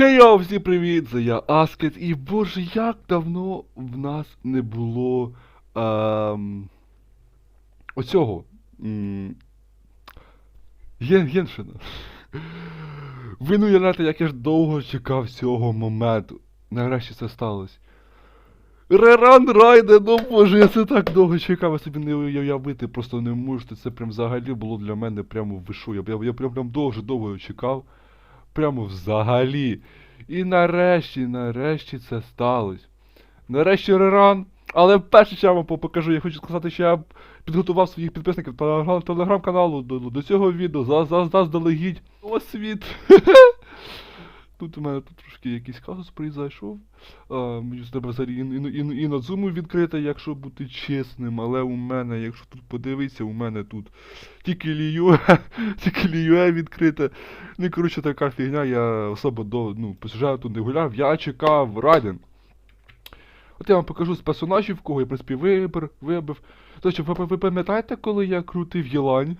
Хей йоу, всім привіт! Це я Аскет, і боже, як давно в нас не було ем, оцього м, Ген, Геншина. Ви не уявляєте, як я ж довго чекав цього моменту. Нарешті це сталося. Реран Райде, ну боже, я це так довго чекав, я собі не уявити, просто не можете. Це прям взагалі було для мене прямо вишу. Я, я, я прям, прям дуже довго чекав. Прямо взагалі. І нарешті, нарешті це сталося. Нарешті реран. Але перше, що я вам покажу, я хочу сказати, що я підготував своїх підписників телеграм- телеграм-каналу до, до цього відео. За, за, заздалегідь. Освіт. світ. Тут у мене тут трошки якийсь казус произойшов. А, мені і, і, і, і на зуму відкрити, якщо бути чесним. Але у мене, якщо тут подивитися, у мене тут тільки лію, тільки ліюе відкрите. Ну коротше така фігня, я особо до, ну, по сюжету не гуляв, я чекав Райден. От я вам покажу з персонажів, кого я, в принципі, вибір, вибив. Тобто, ви, ви пам'ятаєте, коли я крутив Єлань?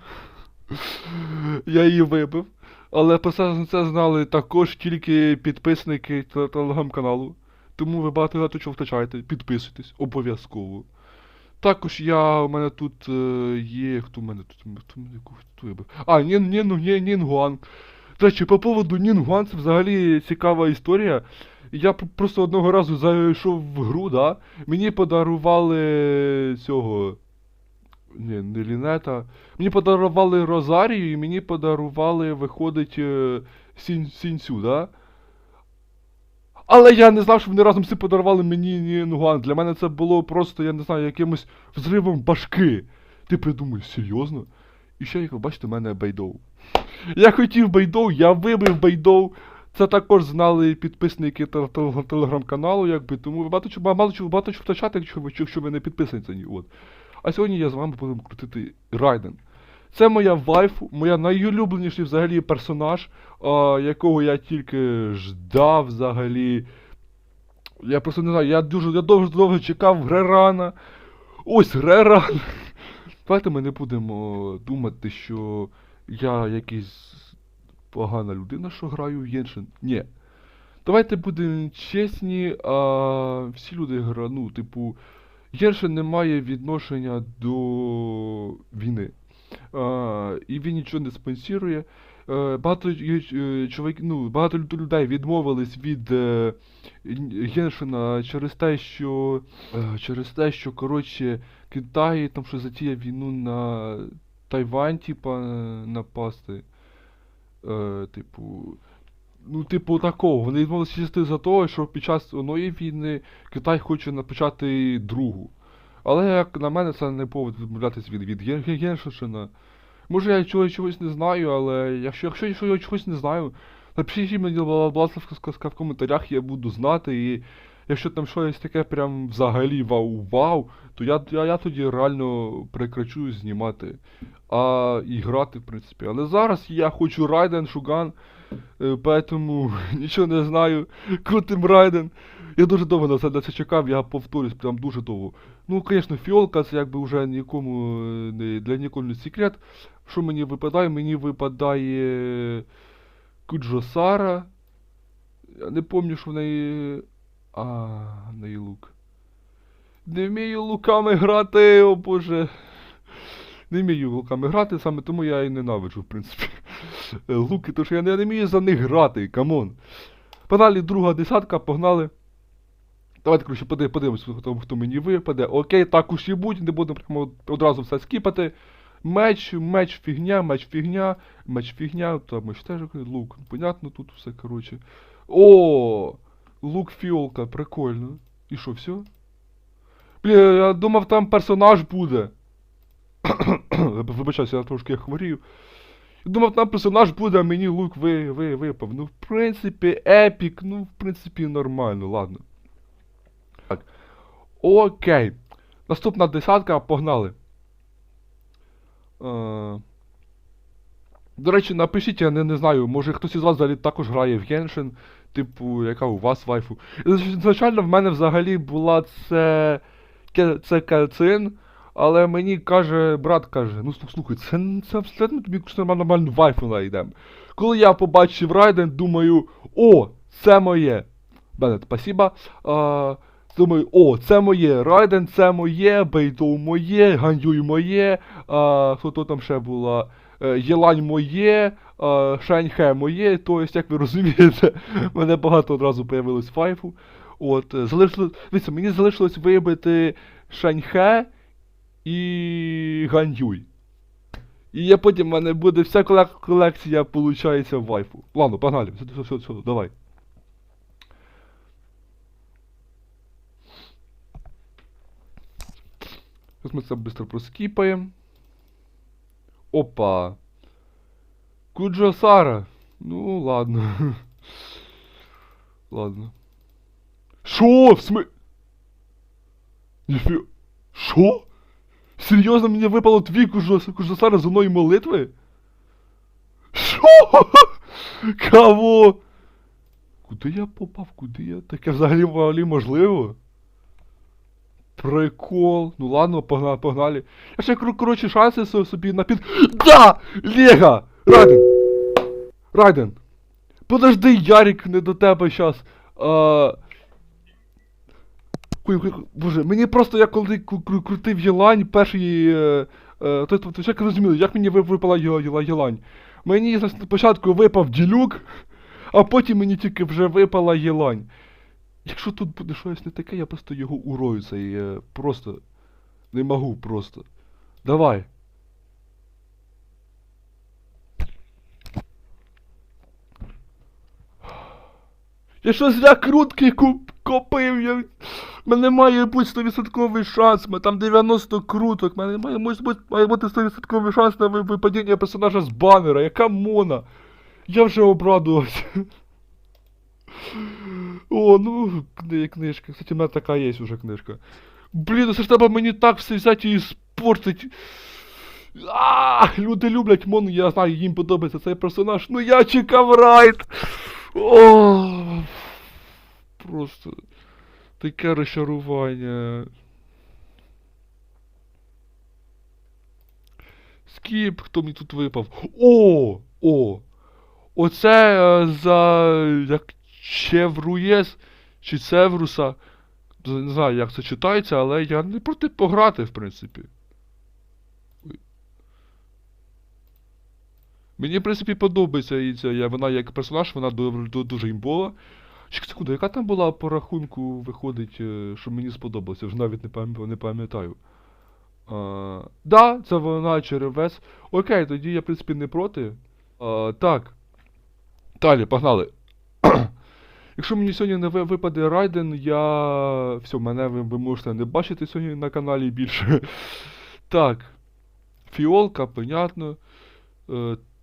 я її вибив. Але про це, знали також тільки підписники телеграм-каналу. Тому ви багато багато чого втрачаєте. Підписуйтесь, обов'язково. Також я, у мене тут е, є. Хто в мене тут? Хто кого хто вибив? А, Нін, Нін, Нін, Нінгуан. До речі, по поводу Нінгуан, це взагалі цікава історія. Я просто одного разу зайшов в гру, да? Мені подарували цього. Ні, не Лінета. Мені подарували Розарію і мені подарували, виходить, е, сінь, сінцю, да? Але я не знав, що вони разом всі подарували мені Нінгуан. Для мене це було просто, я не знаю, якимось взривом башки. Ти придумаєш, серйозно? І ще, як ви бачите, в мене Бейдоу. Я хотів Бейдоу, я вибив Бейдоу. Це також знали підписники тел- тел- телеграм-каналу, якби, тому ви багато чого багато чого втрачати, якщо ви, якщо ви не підписані. От. А сьогодні я з вами буду крутити Райден. Це моя вайфу, моя найулюбленіший взагалі персонаж, а, якого я тільки ждав взагалі. Я просто не знаю, я дуже я довго довго чекав Грерана. Ось Греран. Давайте ми не будемо думати, що я якийсь погана людина, що граю в Єншин. Ні. Давайте будемо чесні, а всі люди гра, ну, типу, Єншин не має відношення до війни. А, і він нічого не спонсорує. Е, Багато е, чоловік, ну, багато людей відмовились від е, Геншина через те, що е, через те, що коротше Китай там що затіяв війну на Тайвань, типа напасти. Е, типу. Ну, типу, такого. Вони відмовилися чисто за того, що під час одної війни Китай хоче напочати другу. Але, як на мене, це не повод відмовлятися від, від Ген- Ген- Геншина. Може я чогось, чогось не знаю, але якщо, якщо, я чогось не знаю, напишіть мені, будь ласка, в коментарях, я буду знати. І якщо там щось таке прям взагалі вау-вау, то я, я, я тоді реально прекрачу знімати. А і грати, в принципі. Але зараз я хочу Райден, Шуган, поэтому нічого не знаю. Крутим Райден. Я дуже довго на це, на це чекав, я повторюсь, прям дуже довго. Ну, звісно, фіолка це якби вже нікому е, не для нікого не секрет. Що мені випадає? Мені випадає Куджо Сара. Я не пам'ятаю, що в неї. А, в неї лук. Не вмію луками грати, о боже. Не вмію луками грати, саме тому я і ненавиджу, в принципі. Луки, тому що я не, не вмію за них грати, камон. Погнали друга десятка, погнали. Давайте, коротше, подивимось, хто, хто мені випаде. Окей, так уж і будь, не будемо прямо одразу все скіпати. Меч, меч фігня, меч фігня, меч фігня, там меч теж лук. Понятно, тут все, коротше. О! Лук фіолка, прикольно. І що, все? Бля, я думав, там персонаж буде. Вибачаюся, я трошки хворію. Думав, там персонаж буде, а мені лук ви, ви, випав. Ну, в принципі, епік, ну, в принципі, нормально, ладно. Так. Окей. Наступна десятка, погнали. Е... До речі, напишіть, я не, не знаю, може хтось із вас взагалі також грає в Genshin, типу, яка у вас вайфу. Звичайно, в мене взагалі була це. Це Кацин, але мені каже, брат каже, ну слухай, це, це, це ми тобі нормальну, вайфу знайдемо. Коли я побачив Райден, думаю, о, це моє. Беннет, спасибо. А, думаю, о, це моє. Райден це моє, Бейдоу моє, Ганюй моє, а, хто то там ще була. Е, Єлань моє, а, Шаньхе моє, то есть, як ви розумієте, в мене багато одразу появилось файфу. От, е, залишилось, дивіться, мені залишилось вибити Шаньхе і Ганюй. І я потім в мене буде вся колек- колекція, получається, вайфу. Ладно, погнали, все, все, все, все, давай. Сейчас мы это быстро проскипаем. Опа. Куджо Сара. Ну, ладно. ладно. Шо? В смы... Ніфі... Шо? Серйозно мені випало дві Куджо... Куджосари з одної молитви? Шо? Кого? Куди я попав? Куди я? Таке взагалі, взагалі можливо? Прикол. Ну ладно, погнали, погнали. Я ще кор- коротше шанси собі на під. Да! Лега! Райден! Райден! Подожди, Ярик, не до тебе щас. А... Хуй, хуй, Боже, мені просто я коли кру- кру- крутив Єлань, перший. Е, е, то, то, то, як розуміли, як мені випала Єлань? Мені спочатку випав ділюк, а потім мені тільки вже випала Єлань. Якщо тут буде щось не таке, я просто його урою цей. е, Просто. Не можу просто. Давай. Я що зря крутки куп- купив, я... Мене має бути 100% шанс, мене там 90 круток, мене має, може бути, має бути 100% шанс на ви- випадіння персонажа з банера, яка мона. Я вже обрадувався. О, ну, книжка. Кстати, у мене така є уже книжка. Блін, ну це ж треба мені так все взяти і спортить. А, люди люблять Мону, я знаю, їм подобається цей персонаж. Ну я чекав райд. О, просто таке розчарування. Скіп, хто мені тут випав. О! О! Оце е, за як Чевруєс чи Цевруса. Не знаю, як це читається, але я не проти пограти, в принципі. Мені, в принципі, подобається і ця, вона як персонаж, вона ду- ду- дуже імбова. Чекай, секунду, яка там була по рахунку виходить, е, що мені сподобалося, вже навіть не, пам- не пам'ятаю. А, да, це вона черевець. Окей, тоді я, в принципі, не проти. А, так. Далі, погнали. Якщо мені сьогодні не випаде Райден, я. Все, мене ви, ви можете не бачити сьогодні на каналі більше. так. Фіолка, понятно.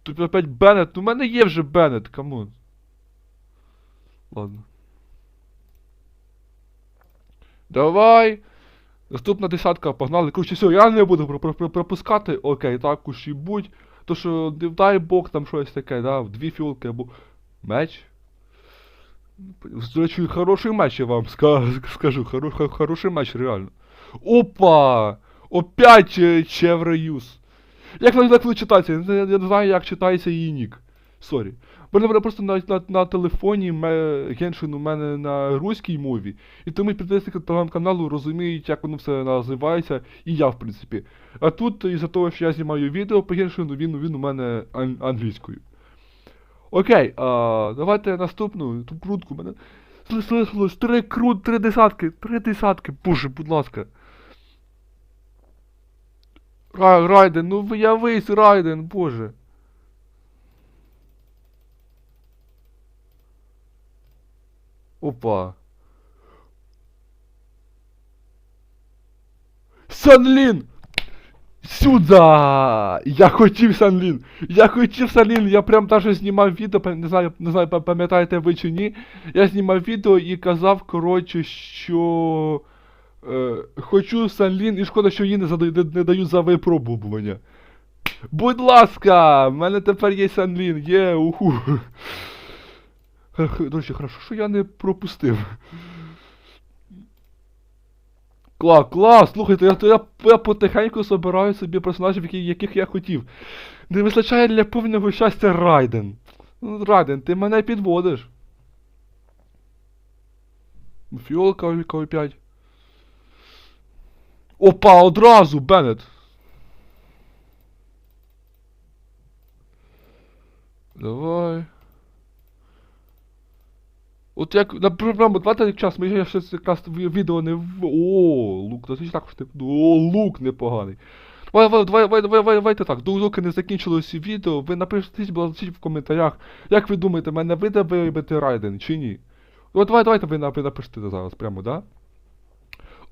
Тут опять Беннет. Ну, в мене є вже Беннет, камон. Ладно. Давай. Наступна десятка, погнали. Короче, все, я не буду про- про- про- пропускати. Окей, так уж і будь. То що, не дай Бог, там щось таке, да, дві фіолки або меч. До речі, хороший матч, я вам ска- скажу. Хоро- хороший матч, реально. Опа! Опять е, Чевреюз. Як воно так воно читається? Я я не знаю, як читається її нік. Сорі. Бо мене просто на, на, на телефоні Геншин у мене на руській мові. І тому підписники телеграм-каналу розуміють, як воно все називається, і я, в принципі. А тут, із-за того, що я знімаю відео по Геншину, він, він у мене ан- англійською. Окей, а, давайте наступну ту крутку. Мене залишилось три крут, три десятки, три десятки, боже, будь ласка. Рай, Райден, ну виявись, Райден, боже. Опа. Санлін! Сюда! Я хотів Санлін! Я хотів Санлін! Я прям даже знімав відео, не знаю, не знаю, пам'ятаєте ви чи ні. Я знімав відео і казав, коротше, що. Е, хочу Санлін, і шкода, що її не, зада- не, не дають за випробування. Будь ласка! В мене тепер є Санлін, є, уху. До хорошо, що я не пропустив. Клас, клас, слухайте, я, я, я потихеньку собираю собі персонажів, які, яких я хотів. Не вистачає для повного щастя Райден. Ну, Райден, ти мене підводиш. Фіолка опять. Опа, одразу, Беннет. Давай. От як, на прямо, давайте як час, ми ще якраз ві- відео не в... О, лук, ну, це ж також не... О, лук непоганий. Давай, давай, давай, давай, давай, давайте так, доки не закінчилось відео, ви напишіть, будь ласка, в коментарях, як ви думаєте, мене вийде вибити Райден чи ні? От давай, давайте ви напишете зараз прямо, да?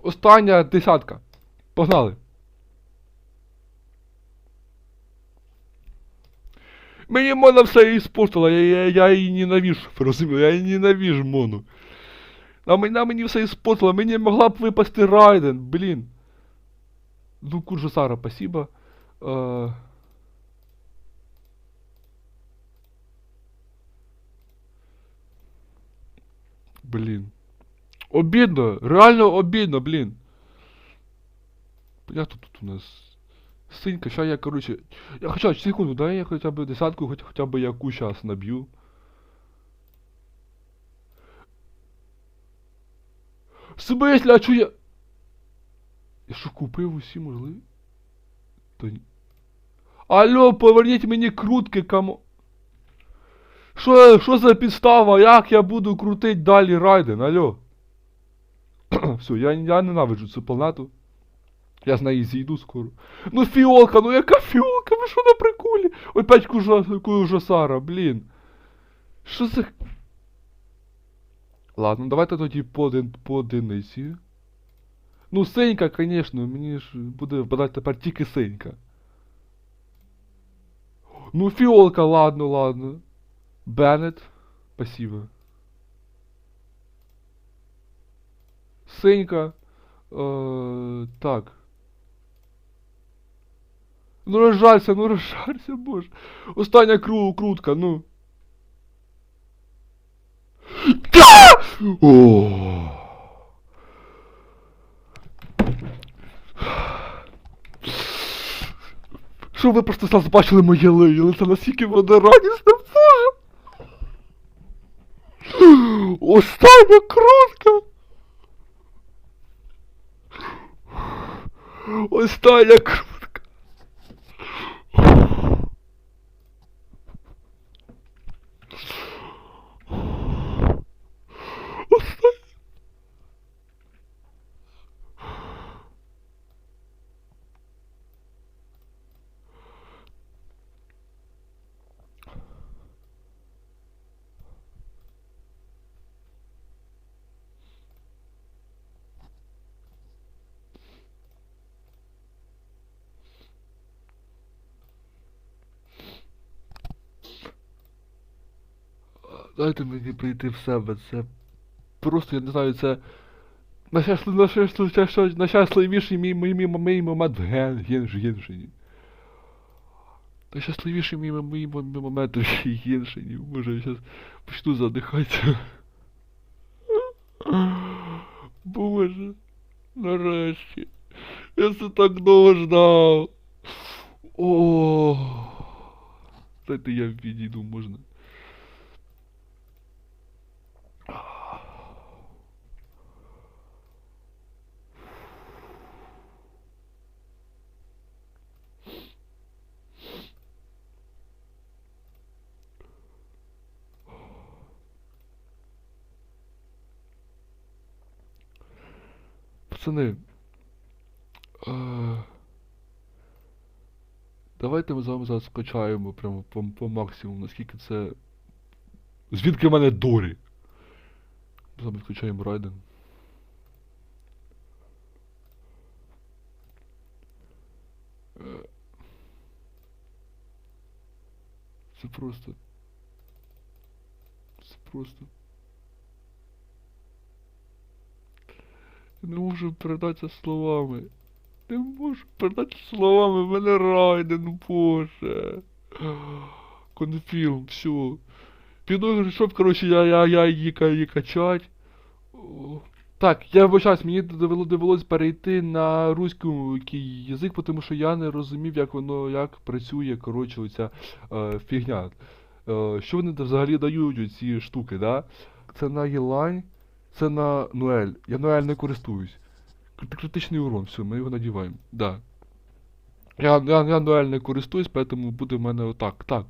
Остання десятка. Погнали. Мені Мона все її я, я, я її ненавижу, ви я її ненавижу Мону. А мені, все іспортила, мені могла б випасти Райден, блін. Ну, Куржа Сара, спасибо. Е... Блін. Обідно, реально обідно, блін. Як тут, тут у нас? Синька, ща я, короче. Я хоча секунду, дай я хоча б десятку, хоч, хоча б яку щас наб'ю. В а чо я... Я що купив усі можливі? Та ні. Алло, поверніть мені крутки, камо. Що, що за підстава? Як я буду крутить далі Райден? Алло. Все, я, я ненавиджу цю планету. Я з неї зійду скоро. Ну фіолка, ну яка фіолка? Ви що на приколі? Опять кужа, кужасара, блін. Що за... Ладно, давайте тоді по, по одиниці. Ну, синька, звісно, мені ж буде впадати тепер тільки синька. Ну, фіолка, ладно, ладно. Беннет, спасибо. Синька. Е, так. Ну розжалься, ну розжалься, боже. Остання кру крутка, ну. Да! О! Що ви просто зараз бачили моє ли- лице, наскільки воно радісне, боже! Остання крутка! Остання крутка! Остання... Дайте мені прийти в себе, це просто, я не знаю, це найщаслив- найщаслив- найщаслив- найщасливіший мій, мій, мій, мій момент в ген, ген, геншині. Найщасливіший мій, мій, мій момент в геншині. Може, я зараз почну задихатися. Боже, нарешті. Я це так довго ждав. О, Дайте я відійду, можна. Пацани. Е, Давайте ми з вами зараз скачаємо прямо по, по максимуму, наскільки це. Звідки в мене дорі? З вами скачаємо Райден. Е, Це просто. Це просто. Не можу передати словами. Не можу передати словами, в мене Райден, боже. Конфілм, все. Піду, щоб, коротше, я, я, я її, її качать. Так, я вибачаюсь, мені довело, довелось перейти на руський язик, тому що я не розумів, як воно, як працює, коротше, оця е, фігня. Е, що вони взагалі дають ці штуки, да? Це на Єлань. Це на Ноель. Я Ноель не користуюсь. Крит- Критичний урон, все, ми його надіваємо. Да. Я, я, я Ноель не користуюсь, поэтому буде в мене отак. Так.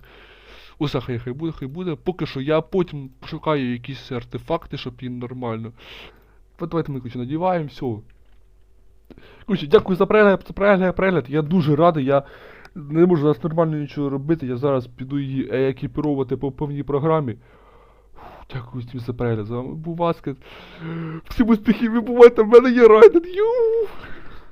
Усе хай хай буде, хай буде. Поки що я потім пошукаю якісь артефакти, щоб їм нормально. Давайте ми коротше, надіваємо, все. Коротше, дякую за перегляд, за перегляд, перегляд. Я дуже радий, я не можу зараз нормально нічого робити. Я зараз піду її е, екіпірувати по повній програмі. Дякую всім за перегляд. З вами був Васкет. Всім успіхів, ви бувайте, в мене є райден. Ю!